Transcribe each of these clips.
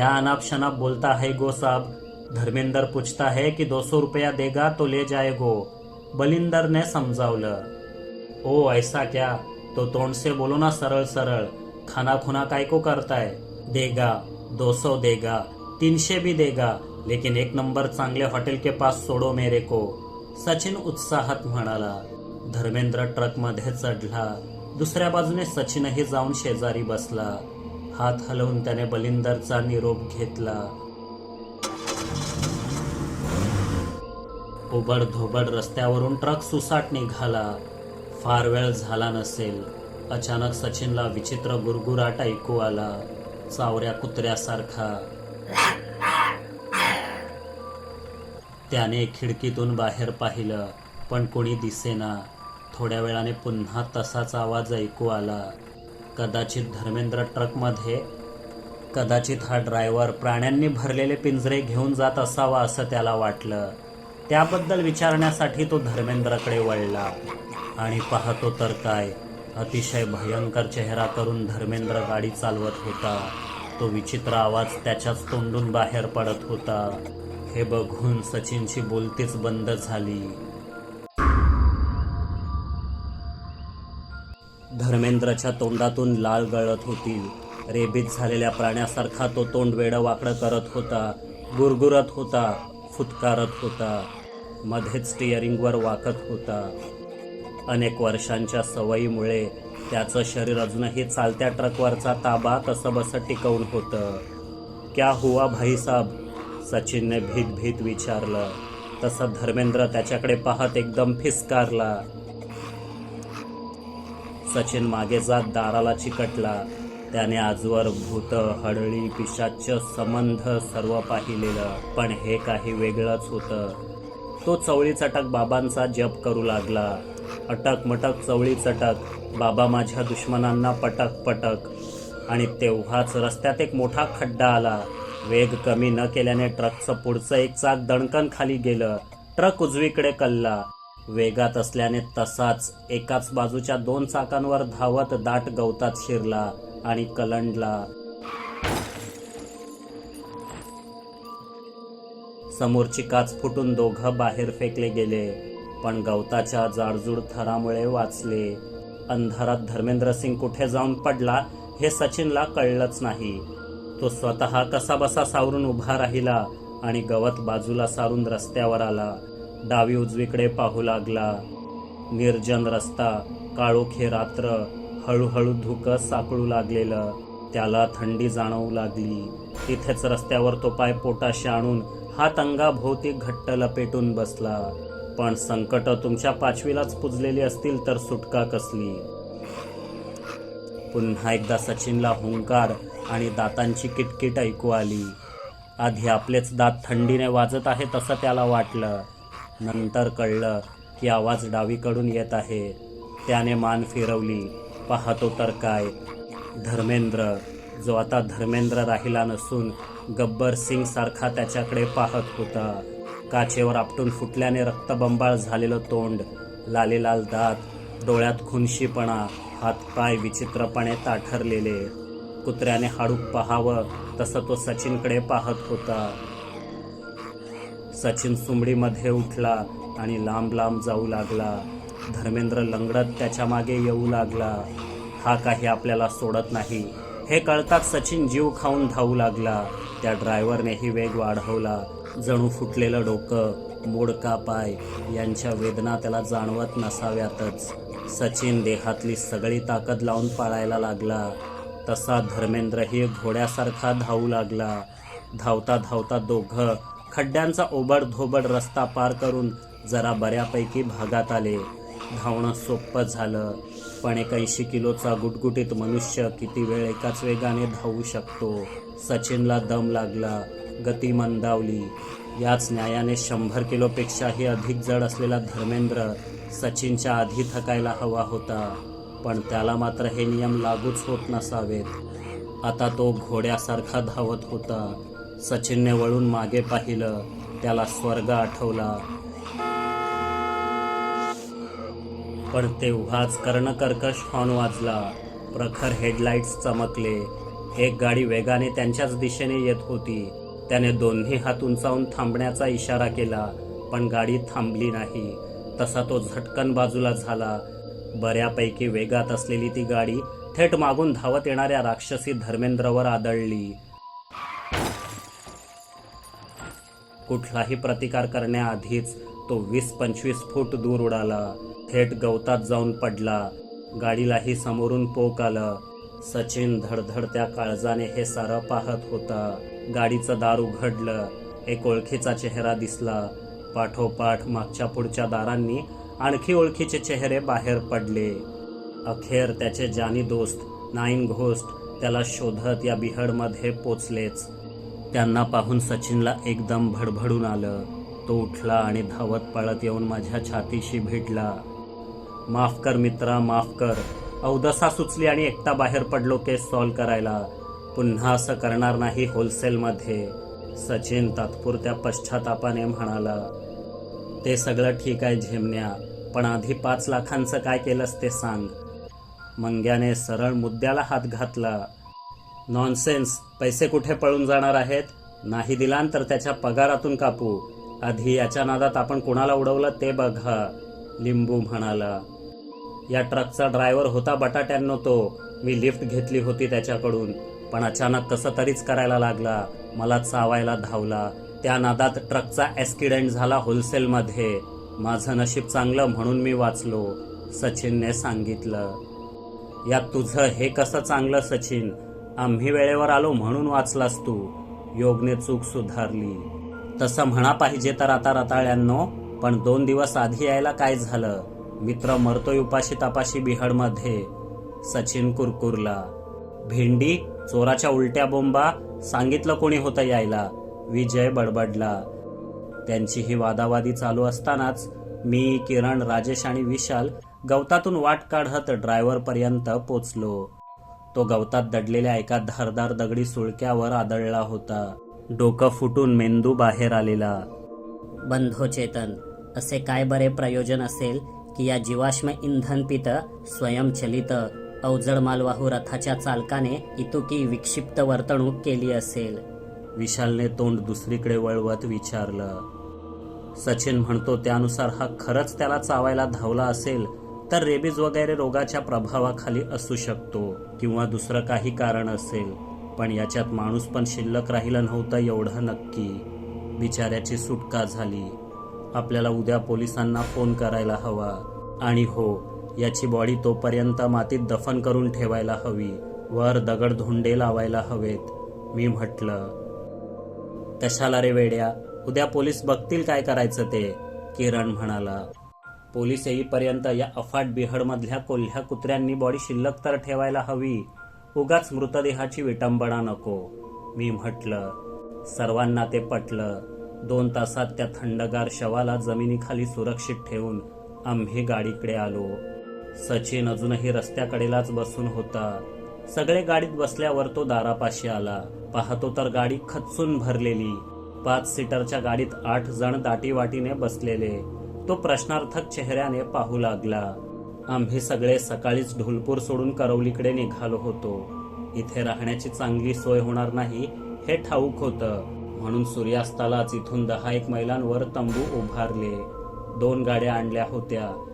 क्या अनाप शनाप बोलता है गो साहब? धर्मेंद्र पूछता है कि दो सौ रुपया देगा तो ले जाएगो बलिंदर ने समजावलं ओ ऐसा क्या? तो तोंड से बोलो ना सरळ सरळ खाना खुना काय को करताय देगा दो सौ देगा तीनशे भी देगा लेकिन एक नंबर चांगले हॉटेल के पास सोडो मेरे को। सचिन उत्साहात म्हणाला। धर्मेंद्र ट्रकमध्ये चढला। दुसऱ्या बाजूने सचिनही जाऊन शेजारी बसला। हात हलवून त्याने बलिंदरचा निरोप घेतला. उबड धोबड रस्त्यावरून ट्रक सुसाट निघाला फार वेळ झाला नसेल. अचानक सचिनला विचित्र गुरगुराट ऐकू आला. चावऱ्या कुत्र्यासारखा. त्याने खिडकीतून बाहेर पाहिलं पण कोणी दिसेना. थोड्या वेळाने पुन्हा तसाच आवाज ऐकू आला. कदाचित धर्मेंद्र ट्रकमध्ये कदाचित हा ड्रायव्हर प्राण्यांनी भरलेले पिंजरे घेऊन जात असावा असं त्याला वाटलं. त्याबद्दल विचारण्यासाठी तो धर्मेंद्रकडे वळला. आणि पाहतो तर काय अतिशय भयंकर चेहरा करून धर्मेंद्र गाडी चालवत होता. तो विचित्र आवाज त्याच्याच तोंडून बाहेर पडत होता. हे बघून सचिनची बोलतीच बंद झाली. धर्मेंद्रच्या तोंडातून लाल गळत होती. रेबीत झालेल्या प्राण्यासारखा तो तोंड वेडं वाकडं करत होता गुरगुरत होता फुतकारत होता. मध्येच स्टिअरिंगवर वाकत होता. अनेक वर्षांच्या सवयीमुळे त्याचं शरीर अजूनही चालत्या ट्रकवरचा ताबा तसं बसं टिकवून होतं. क्या हुआ भाई साहब? सचिनने भीत भीत विचारलं. तसं धर्मेंद्र त्याच्याकडे पाहत एकदम फिसकारला. सचिन मागे जात दाराला चिकटला. त्याने आजवर भूत हडळी पिशाच संबंध सर्व पाहिलेलं. पण हे काही वेगळंच होतं. तो चवळी चटक बाबांचा जप करू लागला. अटक मटक चवळी चटक. बाबा माझ्या दुश्मनांना पटक पटक. आणि तेव्हाच रस्त्यात एक मोठा खड्डा आला. वेग कमी न केल्याने ट्रकचं पुढचं एक चाक दणकन खाली गेलं. ट्रक उजवीकडे कल्ला. वेगात असल्याने तसाच एकाच बाजूच्या दोन चाकांवर धावत दाट गवतात शिरला आणि कलंडला. समोरची काच फुटून दोघं बाहेर फेकले गेले पण गवताच्या जाडजूड थरामुळे वाचले. अंधारात धर्मेंद्र सिंग कुठे जाऊन पडला हे सचिनला कळलंच नाही. तो स्वतः कसा बसा सावरून उभा राहिला आणि गवत बाजूला सारून रस्त्यावर आला. डावी उजवीकडे पाहू लागला. निर्जन रस्ता काळोखे रात्र हळूहळू धुकं सापडू लागलेलं. त्याला थंडी जाणवू लागली. तिथेच रस्त्यावर तो पाय पोटाशी आणून हात अंगाभोवती घट्ट लपेटून बसला. पण संकट तुमच्या पाचवीलाच पुजलेली असतील तर सुटका कसली? पुन्हा एकदा सचिनला हुंकार आणि दातांची किटकिट ऐकू आली. आधी आपलेच दात थंडीने वाजत आहे तसं त्याला वाटलं. नंतर कळलं की आवाज डावीकडून येत आहे. त्याने मान फिरवली. पाहतो तर काय? धर्मेंद्र. जो आता धर्मेंद्र राहिला नसून गब्बर सिंग सारखा त्याच्याकडे पाहत होता. काचेवर आपटून फुटल्याने रक्तबंबाळ झालेलं तोंड लालेलाल दात डोळ्यात खुनशीपणा हातपाय विचित्रपणे ताठरलेले. कुत्र्याने हाडूक पाहावं तसं तो सचिनकडे पाहत होता. सचिन सुमडीमध्ये उठला आणि लांब लांब जाऊ लागला. धर्मेंद्र लंगडत त्याच्यामागे येऊ लागला. हा काही आपल्याला सोडत नाही. हे कळताच सचिन जीव खाऊन धावू लागला. त्या ड्रायव्हरनेही वेग वाढवला. जणू फुटलेलं डोकं मोडका पाय यांच्या वेदना त्याला जाणवत नसाव्यातच. सचिन देहातली सगळी ताकद लावून पाळायला लागला. तसा धर्मेंद्रही घोड्यासारखा धावू लागला. धावता धावता दोघं खड्ड्यांचा ओबड धोबड रस्ता पार करून जरा बऱ्यापैकी भागात आले. धावणं सोपं झालं. पण एकऐंशी किलोचा गुटगुटीत मनुष्य किती वेळ एकाच वेगाने धावू शकतो? सचिनला दम लागला. गती मंदावली. याच न्यायाने शंभर किलोपेक्षाही अधिक जड असलेला धर्मेंद्र सचिनच्या आधी थकायला हवा होता. पण त्याला मात्र हे नियम लागूच होत नसावेत. आता तो घोड्यासारखा धावत होता. सचिनने वळून मागे पाहिलं त्याला स्वर्ग आठवला. पण तेव्हाच कर्णकर्कश हॉर्न वाजला. प्रखर हेडलाईट्स चमकले. एक गाडी वेगाने त्यांच्याच दिशेने येत होती. त्याने दोन्ही हात उंचावून थांबण्याचा इशारा केला पण गाडी थांबली नाही. तसा तो झटकन बाजूला झाला. बऱ्यापैकी वेगात असलेली ती गाडी थेट मागून धावत येणाऱ्या राक्षसी धर्मेंद्रवर आदळली. कुठलाही प्रतिकार करण्याआधीच तो वीस पंचवीस फूट दूर उडाला. थेट गवतात जाऊन पडला. गाडीलाही समोरून पोक आलं. सचिन धडधडत्या काळजाने हे सारं पाहत होता. गाडीचं दार उघडलं. एक ओळखीचा चेहरा दिसला. पाठोपाठ मागच्या पुढच्या दारांनी आणखी ओळखीचे चेहरे बाहेर पडले. अखेर त्याचे जानी दोस्त नाईन घोस्ट त्याला शोधत या बिहडमध्ये पोचलेच. त्यांना पाहून सचिनला एकदम भडभडून आलं. तो उठला आणि धावत पळत येऊन माझ्या छातीशी भिडला माफ कर मित्रा माफ कर. अवदसा सुचली आणि एकटा बाहेर पडलो केस सॉल्व करायला. पुन्हा असं करणार नाही होलसेलमध्ये. सचिन तात्पुरत्या पश्चातापाने म्हणाला. ते सगळं ठीक आहे झेमण्या पण आधी पाच लाखांचं काय केलंस ते सांग. मंग्याने सरळ मुद्द्याला हात घातला. नॉनसेन्स पैसे कुठे पळून जाणार आहेत? नाही दिलान तर त्याच्या पगारातून कापू. आधी याच्या नादात आपण कुणाला उडवलं ते बघा. लिंबू म्हणाला. या ट्रकचा ड्रायव्हर होता बटाट्यांनो तो. मी लिफ्ट घेतली होती त्याच्याकडून. पण अचानक कसं तरीच करायला लागला. मला चावायला धावला. त्या नादात ट्रकचा ॲक्सिडेंट झाला होलसेलमध्ये. माझं नशीब चांगलं म्हणून मी वाचलो. सचिनने सांगितलं. यात तुझं हे कसं चांगलं सचिन? आम्ही वेळेवर आलो म्हणून वाचलास तू. योगने चूक सुधारली. तसं म्हणा पाहिजे तर आता रताळ्यांनो पण दोन दिवस आधी यायला काय झालं? मित्र मरतोय उपाशी तापाशी बिहडमध्ये. सचिन कुरकुरला. भेंडी चोराच्या उलट्या बोंबा सांगितलं कोणी होतं यायला? विजय बडबडला. त्यांची ही वादावादी चालू असतानाच मी किरण राजेश आणि विशाल गवतातून वाट काढत ड्रायव्हरपर्यंत पोचलो. तो गवतात दडलेल्या एका धारदार दगडी सुळक्यावर आदळला होता. डोकं फुटून मेंदू बाहेर आलेला. बंधो चेतन असे काय बरे प्रयोजन असेल की या जीवाश्म इंधन पित स्वयंचलित अवजड मालवाहू रथाच्या चालकाने इतुकी विक्षिप्त वर्तणूक केली असेल? विशालने तोंड दुसरीकडे वळवत विचारलं. सचिन म्हणतो त्यानुसार हा खरंच त्याला चावायला धावला असेल तर रेबीज वगैरे रोगाच्या प्रभावाखाली असू शकतो किंवा दुसरं काही कारण असेल. पण याच्यात माणूस पण शिल्लक राहिलं नव्हतं एवढं नक्की. बिचाऱ्याची सुटका झाली? आपल्याला उद्या पोलिसांना फोन करायला हवा. आणि हो याची बॉडी तोपर्यंत मातीत दफन करून ठेवायला हवी. वर दगड धोंडे लावायला हवेत मी म्हटलं. कशाला रे वेड्या? उद्या पोलीस बघतील काय करायचं ते किरण म्हणाला. पोलीस येईपर्यंत या अफाट बिहडमधल्या कोल्ह्या कुत्र्यांनी बॉडी शिल्लक तर ठेवायला हवी. उगाच मृतदेहाची विटंबना नको. मी म्हटलं सर्वांना ते पटलं. दोन तासात त्या थंडगार शवाला जमिनीखाली सुरक्षित ठेवून आम्ही गाडीकडे आलो. सचिन अजूनही रस्त्याकडेलाच बसून होता. सगळे गाडीत बसल्यावर तो दारापाशी आला. पाहतो तर गाडी खचून भरलेली. पाच सीटरच्या गाडीत आठ जण दाटीवाटीने बसलेले. तो प्रश्नार्थक चेहऱ्याने पाहू लागला. आम्ही सगळे सकाळीच ढोलपूर सोडून करवलीकडे निघालो होतो. इथे राहण्याची चांगली सोय होणार नाही हे ठाऊक होतं. म्हणून सूर्यास्तालाच इथून दहा एक मैलांवर तंबू उभारले. दोन गाड्या आणल्या होत्या.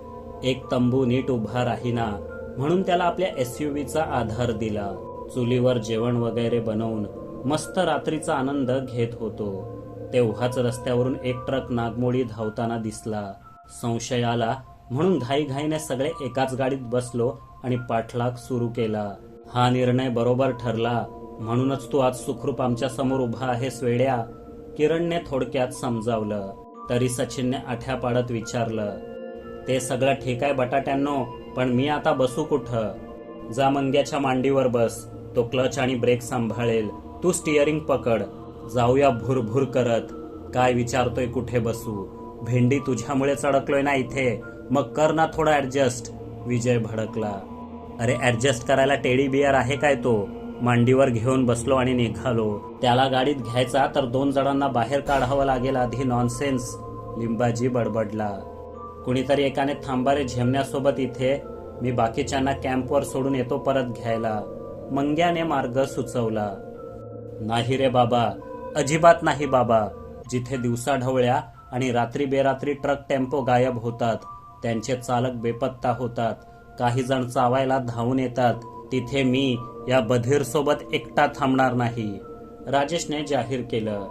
एक तंबू नीट उभा राहीना म्हणून त्याला आपल्या एस एसयूव्हीचा आधार दिला. चुलीवर जेवण वगैरे बनवून मस्त रात्रीचा आनंद घेत होतो. तेव्हाच रस्त्यावरून एक ट्रक नागमोडी धावताना दिसला. संशय आला म्हणून घाईघाईने सगळे एकाच गाडीत बसलो आणि पाठलाग सुरू केला. हा निर्णय बरोबर ठरला. म्हणूनच तू आज सुखरूप आमच्यासमोर उभा आहेस वेड्या किरणने थोडक्यात समजावलं. तरी सचिनने आठ्या पाडत विचारलं ते सगळं ठीक आहे बटाट्यांनो पण मी आता बसू कुठं? जा मंग्याच्या मांडीवर बस तो क्लच आणि ब्रेक सांभाळेल. तू स्टिअरिंग पकड. जाऊया भुरभुर करत. काय विचारतोय कुठे बसू? भेंडी तुझ्यामुळे चडकलोय ना इथे. मग कर ना थोडा ऍडजस्ट विजय भडकला. अरे ऍडजस्ट करायला टेडी बियर आहे काय तो? मांडीवर घेऊन बसलो आणि निघालो. त्याला गाडीत घ्यायचा तर दोन जणांना बाहेर काढावं लागेल आधी नॉनसेन्स लिंबाजी बडबडला. कुणीतरी एकाने थांबारे झेमण्यासोबत इथे. मी बाकीच्यांना कॅम्पवर सोडून येतो परत घ्यायला. मंग्याने मार्ग सुचवला. नाही रे बाबा अजिबात नाही बाबा. जिथे दिवसा ढवळ्या आणि रात्री बेरात्री ट्रक टेम्पो गायब होतात त्यांचे चालक बेपत्ता होतात. काही जण चावायला धावून येतात. तिथे मी या बधीर सोबत एकटा थांबणार नाही. राजेशने जाहीर केलं.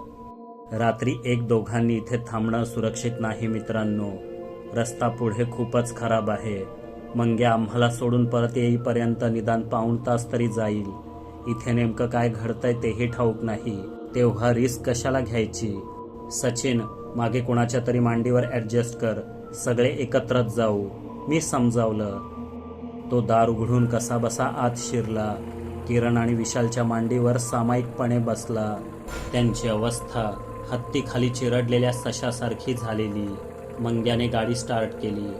रात्री एक दोघांनी इथे थांबणं सुरक्षित नाही मित्रांनो. रस्ता पुढे खूपच खराब आहे. मंग्या आम्हाला सोडून परत येईपर्यंत निदान पाऊण तास तरी जाईल. इथे नेमकं काय घडतंय तेही ठाऊक नाही. तेव्हा रिस्क कशाला घ्यायची? सचिन मागे कोणाच्या तरी मांडीवर ॲडजस्ट कर. सगळे एकत्रच जाऊ. मी समजावलं. तो दार उघडून कसाबसा आत शिरला. किरण आणि विशालच्या मांडीवर सामायिकपणे बसला. त्यांची अवस्था हत्तीखाली चिरडलेल्या सशासारखी झालेली. मंग्याने गाडी स्टार्ट केली.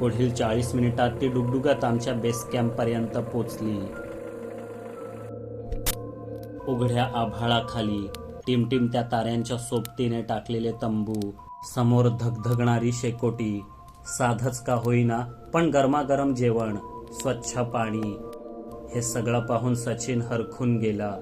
पुढील चाळीस मिनिटात ती डुगडुगत आमच्या बेस कॅम्पपर्यंत पोचली. उघड्या आभाळाखाली टिमटिम त्या ताऱ्यांच्या सोबतीने टाकलेले तंबू समोर धगधगणारी शेकोटी साधच का होईना पण गरमागरम जेवण स्वच्छ पाणी हे सगळं पाहून सचिन हरखून गेला.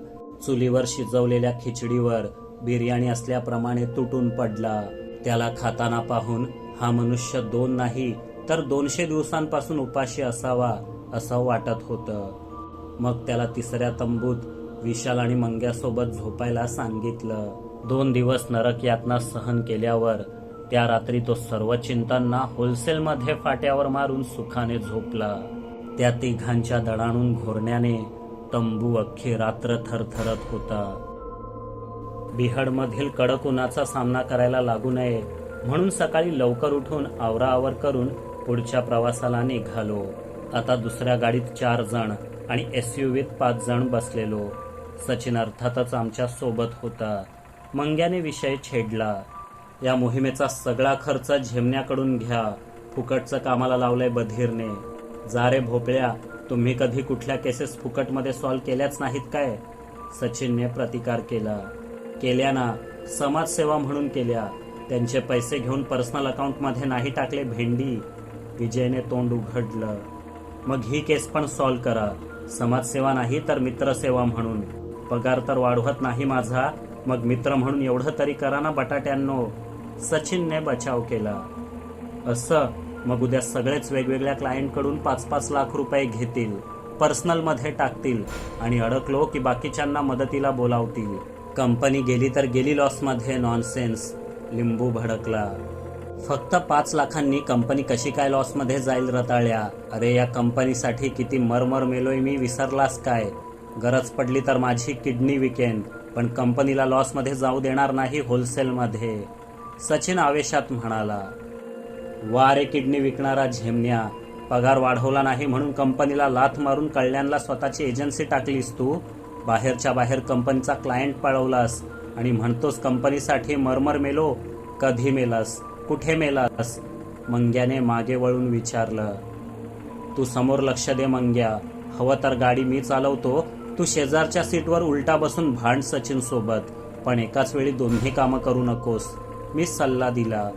चुलीवर शिजवलेल्या खिचडीवर बिर्याणी असल्याप्रमाणे तुटून पडला. त्याला खाताना पाहून हा मनुष्य दोन नाही तर दोनशे दिवसांपासून उपाशी असावा असं वाटत होतं. मग त्याला तिसऱ्या तंबूत विशाल आणि मंग्यासोबत झोपायला सांगितलं. दोन दिवस नरक यातना सहन केल्यावर त्या रात्री तो सर्व चिंतांना होलसेलमध्ये फाट्यावर मारून सुखाने झोपला. त्या तिघांच्या दडाणून घोरण्याने तंबू अख्खी रात्र थरथरत होता. बिहडमधील कडक उन्हाचा सामना करायला लागू नये म्हणून सकाळी लवकर उठून आवराआवर करून पुढच्या प्रवासाला निघालो. आता दुसऱ्या गाडीत चार जण आणि एस पाच जण बसलेलो. सचिन अर्थातच आमच्यासोबत होता. मंग्याने विषय छेडला. या मोहिमेचा सगळा खर्च झेमण्याकडून घ्या. फुकटचं कामाला लावलंय बधीरने. जा रे भोपळ्या तुम्ही कधी कुठल्या केसेस फुकटमध्ये सॉल्व्ह केल्याच नाहीत काय? सचिनने प्रतिकार केला. केल्या ना समाजसेवा म्हणून केल्या. त्यांचे पैसे घेऊन पर्सनल अकाउंटमध्ये नाही टाकले भेंडी. विजयने तोंड उघडलं. मग ही केस पण सॉल्व्ह करा. समाजसेवा नाही तर मित्रसेवा म्हणून. पगार तर वाढवत नाही माझा. मग मित्र म्हणून एवढं तरी करा ना बटाट्यांनो. सचिनने बचाव केला. असं मग उद्या सगळेच वेगवेगळ्या क्लायंटकडून पाच पाच लाख रुपये घेतील. पर्सनलमध्ये टाकतील आणि अडकलो की बाकीच्यांना मदतीला बोलावतील. कंपनी गेली तर गेली लॉसमध्ये नॉनसेन्स लिंबू भडकला. फक्त पाच लाखांनी कंपनी कशी काय लॉसमध्ये जाईल रताळ्या? अरे या कंपनीसाठी किती मरमर मेलोय मी विसरलास काय? गरज पडली तर माझी किडनी विकेन पण कंपनीला लॉसमध्ये जाऊ देणार नाही होलसेलमध्ये सचिन आवेशात म्हणाला वारे किडनी विकणारा झेमण्या पगार वाढवला नाही म्हणून कंपनीला लाथ मारून कल्याणला स्वतःची एजन्सी टाकलीस तू? बाहेरच्या बाहेर कंपनीचा क्लायंट पळवलास आणि म्हणतोस कंपनीसाठी मरमर मेलो कधी मेलास कुठे मेलास? मंग्याने मागे वळून विचारलं तू समोर लक्ष दे मंग्या हवं तर गाडी मी चालवतो तू शेजारच्या सीटवर उलटा बसून भांड सचिन सोबत पण एकाच वेळी दोन्ही कामं करू नकोस. मी सल्ला दिला.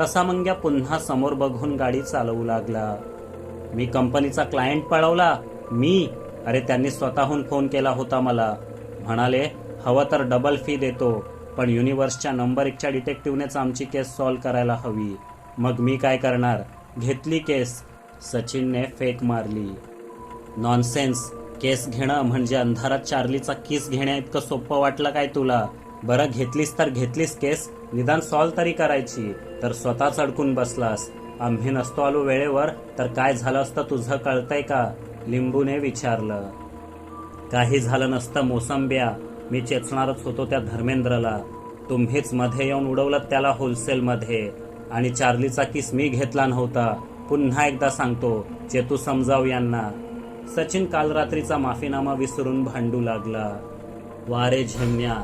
तसा मंग्या पुन्हा समोर बघून गाडी चालवू लागला. मी कंपनीचा क्लायंट पळवला. मी? अरे त्यांनी स्वतःहून फोन केला होता मला. म्हणाले हवं तर डबल फी देतो पण युनिव्हर्सच्या नंबर एकच्या डिटेक्टिव्हनेच आमची केस सॉल्व करायला हवी. मग मी काय करणार? घेतली केस सचिनने फेक मारली. नॉनसेन्स केस घेणं म्हणजे अंधारात चार्लीचा किस घेण्या इतकं सोपं वाटलं काय तुला? बरं घेतलीस तर घेतलीस केस निदान सॉल्व तरी करायची. तर स्वतःच अडकून बसलास. आम्ही नसतो आलो वेळेवर तर काय झालं असतं तुझं कळतंय का? लिंबूने विचारलं. काही झालं नसतं मोसंब्या. मी चेचणारच होतो त्या धर्मेंद्रला. तुम्हीच मध्ये येऊन उडवलं त्याला होलसेलमध्ये. आणि चार्लीचा किस मी घेतला नव्हता. पुन्हा एकदा सांगतो चेतू समजाव यांना. सचिन काल रात्रीचा माफीनामा विसरून भांडू लागला. वारे झेम्या.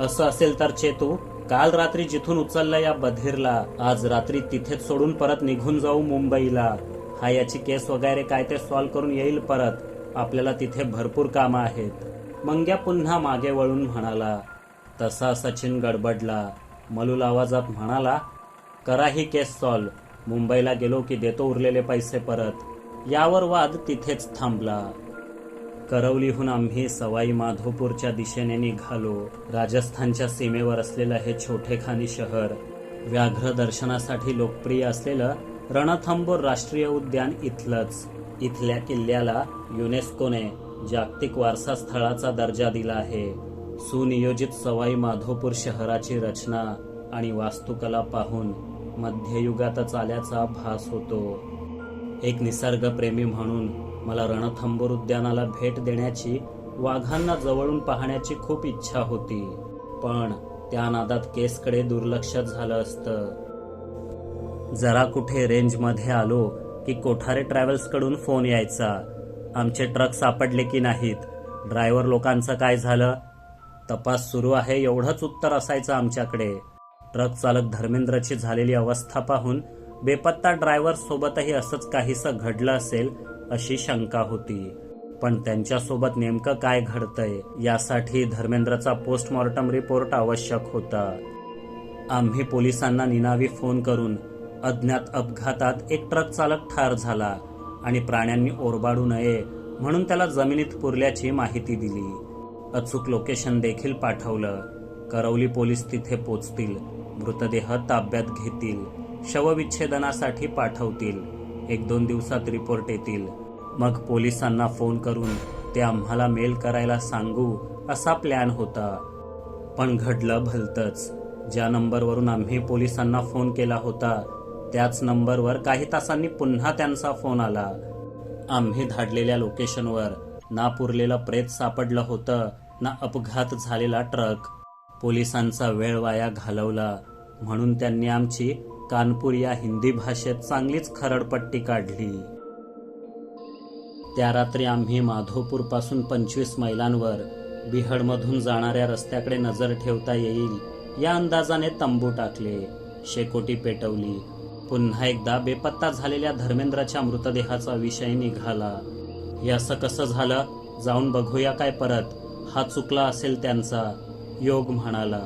असं असेल तर चेतू काल रात्री जिथून उचललं या बधीरला आज रात्री तिथेच सोडून परत निघून जाऊ मुंबईला. हा याची केस वगैरे काय ते सॉल्व्ह करून येईल परत. आपल्याला तिथे भरपूर कामं आहेत. मंग्या पुन्हा मागे वळून म्हणाला तसा सचिन गडबडला. मलूल आवाजात म्हणाला करा ही केस सॉल्व्ह. मुंबईला गेलो की देतो उरलेले पैसे परत. यावर वाद तिथेच थांबला. करवलीहून आम्ही सवाई माधोपूरच्या दिशेने निघालो. राजस्थानच्या सीमेवर असलेलं हे छोटेखानी शहर व्याघ्र दर्शनासाठी लोकप्रिय असलेलं रणथंबोर राष्ट्रीय उद्यान इथलंच. इथल्या किल्ल्याला युनेस्कोने जागतिक वारसा स्थळाचा दर्जा दिला आहे. सुनियोजित सवाई माधोपूर शहराची रचना आणि वास्तुकला पाहून मध्ययुगातच आल्याचा भास होतो. एक निसर्गप्रेमी म्हणून मला रणथंबोर उद्यानाला भेट देण्याची वाघांना जवळून पाहण्याची खूप इच्छा होती. पण त्या नादात केसकडे दुर्लक्ष झालं असतं. जरा कुठे रेंजमध्ये आलो की कोठारे ट्रॅव्हल्सकडून फोन यायचा. आमचे ट्रक सापडले की नाहीत. ड्रायव्हर लोकांचं काय झालं? तपास सुरू आहे एवढंच उत्तर असायचं आमच्याकडे. ट्रक चालक धर्मेंद्रची झालेली अवस्था पाहून बेपत्ता ड्रायव्हर सोबतही असंच काहीसं घडलं असेल अशी शंका होती. पण त्यांच्यासोबत नेमकं काय घडतंय यासाठी धर्मेंद्रचा पोस्टमॉर्टम रिपोर्ट आवश्यक होता. आम्ही पोलिसांना निनावी फोन करून अज्ञात अपघातात एक ट्रक चालक ठार झाला आणि प्राण्यांनी ओरबाडू नये म्हणून त्याला जमिनीत पुरल्याची माहिती दिली. अचूक लोकेशन देखील पाठवलं. करवली पोलीस तिथे पोचतील. मृतदेह ताब्यात घेतील. शवविच्छेदनासाठी पाठवतील. एक दोन दिवसात रिपोर्ट येतील. मग पोलिसांना फोन करून ते आम्हाला मेल करायला सांगू असा प्लॅन होता. पण घडलं भलतंच. ज्या नंबरवरून आम्ही पोलिसांना फोन केला होता त्याच नंबरवर काही तासांनी पुन्हा त्यांचा फोन आला. आम्ही धाडलेल्या लोकेशनवर ना पुरलेलं प्रेत सापडलं होतं ना अपघात झालेला ट्रक. पोलिसांचा वेळ वाया घालवला. म्हणून त्यांनी आमची कानपूर या हिंदी भाषेत चांगलीच खरडपट्टी काढली. त्या रात्री आम्ही माधोपूरपासून पंचवीस मैलांवर बिहडमधून जाणाऱ्या रस्त्याकडे नजर ठेवता येईल या अंदाजाने तंबू टाकले शेकोटी पेटवली. पुन्हा एकदा बेपत्ता झालेल्या धर्मेंद्राच्या मृतदेहाचा विषय निघाला. हे असं कसं झालं? जाऊन बघूया काय परत. हा चुकला असेल त्यांचा योग म्हणाला.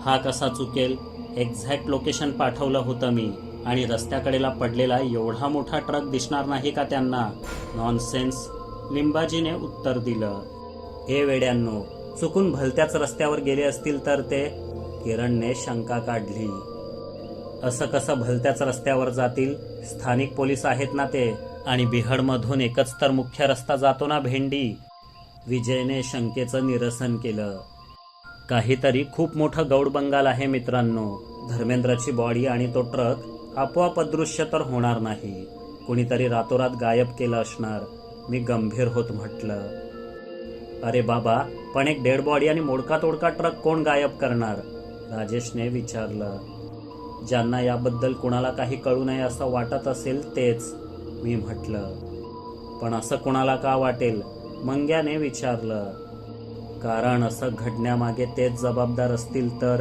हा कसा चुकेल? एक्झॅक्ट लोकेशन पाठवलं होतं मी. आणि रस्त्याकडेला पडलेला एवढा मोठा ट्रक दिसणार नाही का त्यांना? नॉनसेन्स लिंबाजीने उत्तर दिलं. हे वेड्यांनो चुकून भलत्याच रस्त्यावर गेले असतील तर ते किरणने शंका काढली. असं कसं भलत्याच रस्त्यावर जातील? स्थानिक पोलीस आहेत ना ते? आणि बिहडमधून एकच तर मुख्य रस्ता जातो ना भेंडी? विजयने शंकेचं निरसन केलं. काहीतरी खूप मोठं गौड बंगाल आहे मित्रांनो. धर्मेंद्रची बॉडी आणि तो ट्रक आपोआप अदृश्य तर होणार नाही. कुणीतरी रातोरात गायब केलं असणार. मी गंभीर होत म्हटलं. अरे बाबा पण एक डेड बॉडी आणि मोडका तोडका ट्रक कोण गायब करणार? राजेशने विचारलं. ज्यांना याबद्दल कुणाला काही कळू नये असं वाटत असेल तेच मी म्हटलं. पण असं कुणाला का वाटेल? मंग्याने विचारलं. कारण असं घडण्यामागे तेच जबाबदार असतील तर?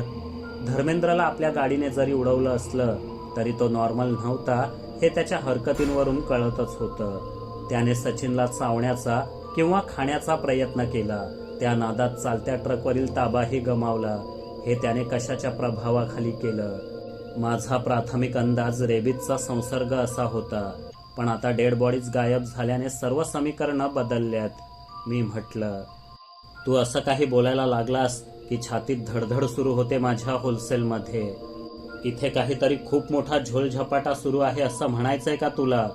धर्मेंद्रला आपल्या गाडीने जरी उडवलं असलं तरी तो नॉर्मल नव्हता हे त्याच्या हरकतींवरून कळतच होतं. त्याने सचिनला चावण्याचा किंवा खाण्याचा प्रयत्न केला. त्या नादात चालत्या ट्रकवरील ताबाही गमावला. हे त्याने कशाच्या प्रभावाखाली केलं? माझा प्राथमिक अंदाज रेबीजचा संसर्ग असा होता. पण आता डेड बॉडीज गायब झाल्याने सर्व समीकरणं बदलल्यात. मी म्हटलं तू असं काही बोलायला लागलास की छातीत धडधड सुरू होते माझ्या होलसेलमध्ये. इथे काहीतरी खूप मोठा झोलझपाटा सुरू आहे असं म्हणायचंय का तुला?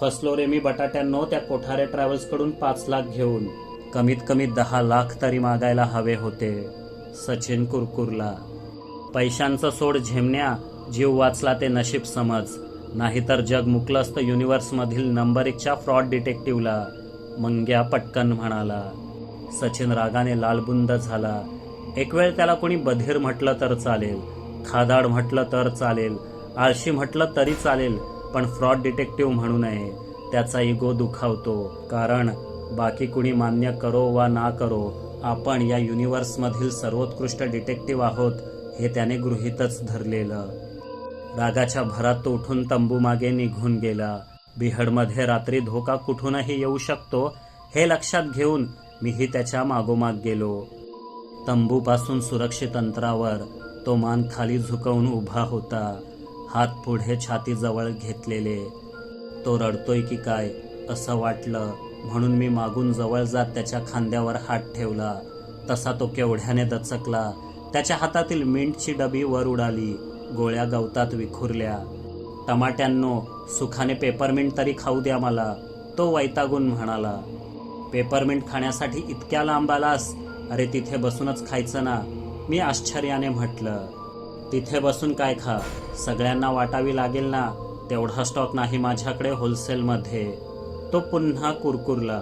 फसलो रे मी बटाट्यांनो त्या कोठारे ट्रॅव्हल्सकडून पाच लाख घेऊन. कमीत कमी दहा लाख तरी मागायला हवे होते. सचिन कुरकुरला. पैशांचं सोड झेमण्या जीव वाचला ते नशीब समज. नाहीतर जग मुकलं असतं युनिव्हर्समधील नंबर एकच्या फ्रॉड डिटेक्टिव्हला मंग्या पटकन म्हणाला. सचिन रागाने लालबुंद झाला. एक वेळ त्याला कोणी बधीर म्हटलं तर चालेल खादाड म्हटलं तर चालेल आळशी म्हटलं तरी चालेल पण फ्रॉड डिटेक्टिव्ह म्हणू नये. त्याचा इगो दुखावतो कारण बाकी कुणी मान्य करो वा ना करो आपण या युनिव्हर्समधील सर्वोत्कृष्ट डिटेक्टिव्ह आहोत हे त्याने गृहीतच धरलेलं. रागाच्या भरात तो उठून तंबू मागे निघून गेला. बिहडमध्ये रात्री धोका कुठूनही येऊ शकतो हे लक्षात घेऊन मीही त्याच्या मागोमाग गेलो. तंबूपासून सुरक्षित अंतरावर तो मान खाली झुकवून उभा होता. हात पुढे छातीजवळ घेतलेले. तो रडतोय की काय असं वाटलं म्हणून मी मागून जवळ जात त्याच्या खांद्यावर हात ठेवला. तसा तो केवढ्याने दचकला. त्याच्या हातातील मिंटची डबी वर उडाली गोळ्या गवतात विखुरल्या. टमाट्यांनो सुखाने पेपरमिंट तरी खाऊ द्या मला तो वैतागून म्हणाला. पेपरमिंट खाण्यासाठी इतक्या लांब आलास? अरे तिथे बसूनच खायचं ना. मी आश्चर्याने म्हटलं तिथे बसून काय खा? सगळ्यांना वाटावी लागेल ना. तेवढा स्टॉक नाही माझ्याकडे होलसेलमध्ये. तो पुन्हा कुरकुरला.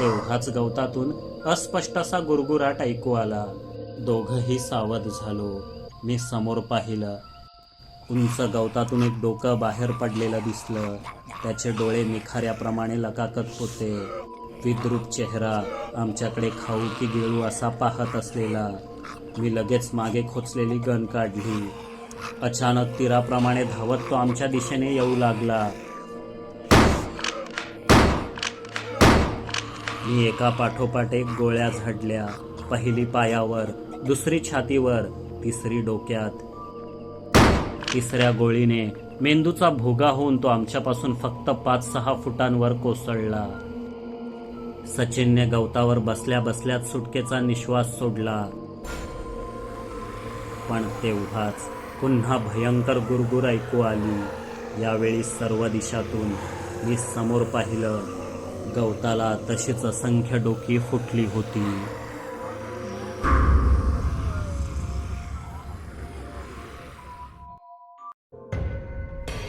तेवढाच गवतातून अस्पष्ट असा गुरगुराट ऐकू आला. दोघही सावध झालो. मी समोर पाहिलं. उंच गवतातून एक डोकं बाहेर पडलेलं दिसलं. त्याचे डोळे निखाऱ्याप्रमाणे लकाकत होते. विद्रूप चेहरा आमच्याकडे खाऊ की गिळू असा पाहत असलेला. मी लगेच मागे खोचलेली गन काढली. अचानक तीराप्रमाणे धावत तो आमच्या दिशेने येऊ लागला. मी एका पाठोपाठ एक गोळ्या झाडल्या. पहिली पायावर दुसरी छातीवर तिसरी डोक्यात. तिसऱ्या गोळीने मेंदूचा भोगा होऊन तो आमच्यापासून फक्त पाच सहा फुटांवर कोसळला. सचिनने गवतावर बसल्या बसल्याच सुटकेचा निश्वास सोडला. पण तेवढाच पुन्हा भयंकर गुरगुर ऐकू आली. यावेळी सर्व दिशातून मी समोर पाहिलं. गवताला तशीच असंख्य डोकी फुटली होती.